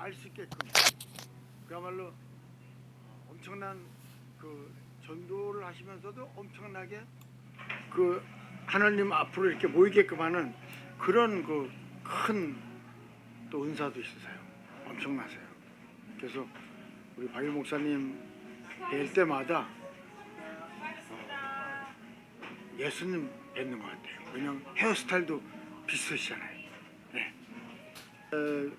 알 수 있게끔 그야말로 엄청난 그 전도를 하시면서도 엄청나게 그 하나님 앞으로 이렇게 모이게끔 하는 그런 그 큰 또 은사도 있으세요. 엄청나세요. 그래서 우리 박일 목사님 뵐 때마다 어, 예수님 뵙는 것 같아요. 왜냐면 헤어스타일도 비슷하시잖아요. 네. 에,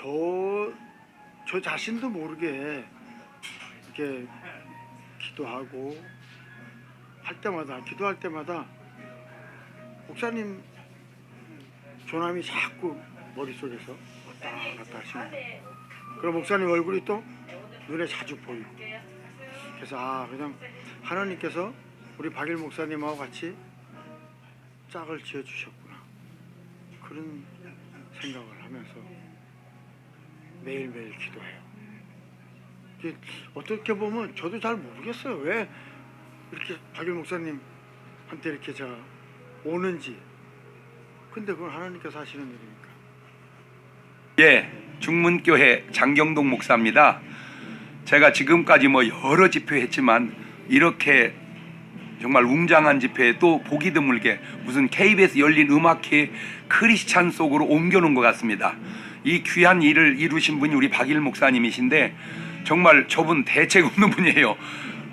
저, 저 자신도 모르게 이렇게 기도하고 할 때마다 기도할 때마다 목사님 조남이 자꾸 머릿속에서 왔다 갔다 하시는. 그럼 목사님 얼굴이 또 눈에 자주 보이고 그래서 아 그냥 하나님께서 우리 박일 목사님하고 같이 짝을 지어 주셨구나 그런 생각을 하면서 매일매일 기도해요. 어떻게 보면 저도 잘 모르겠어요. 왜 이렇게 박일 목사님한테 이렇게 제가 오는지. 근데 그건 하나님께서 하시는 일이니까. 예, 중문교회 장경동 목사입니다. 제가 지금까지 뭐 여러 집회했지만 이렇게 정말 웅장한 집회에 또 보기 드물게 무슨 KBS 열린 음악회 크리스찬 속으로 옮겨놓은 것 같습니다. 이 귀한 일을 이루신 분이 우리 박일 목사님이신데 정말 저분 대책 없는 분이에요.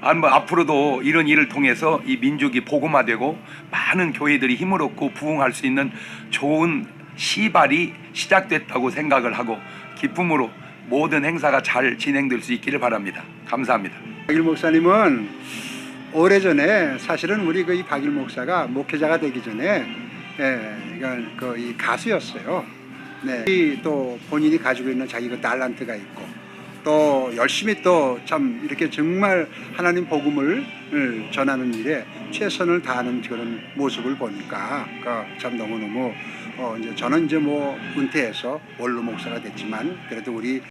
아, 뭐 앞으로도 이런 일을 통해서 이 민족이 복음화되고 많은 교회들이 힘을 얻고 부흥할 수 있는 좋은 시발이 시작됐다고 생각을 하고 기쁨으로 모든 행사가 잘 진행될 수 있기를 바랍니다. 감사합니다. 박일 목사님은 오래전에 사실은 우리 그이 박일 목사가 목회자가 되기 전에 예, 이건 그이 가수였어요. 네. 이또 본인이 가지고 있는 자기 그 달란트가 있고 또 열심히 또 참 이렇게 정말 하나님 복음을 을 전하는 일에 최선을 다하는 그런 모습을 보니까 그참 너무 너무 어 이제 저는 이제 뭐 은퇴해서 원로 목사가 됐지만 그래도 우리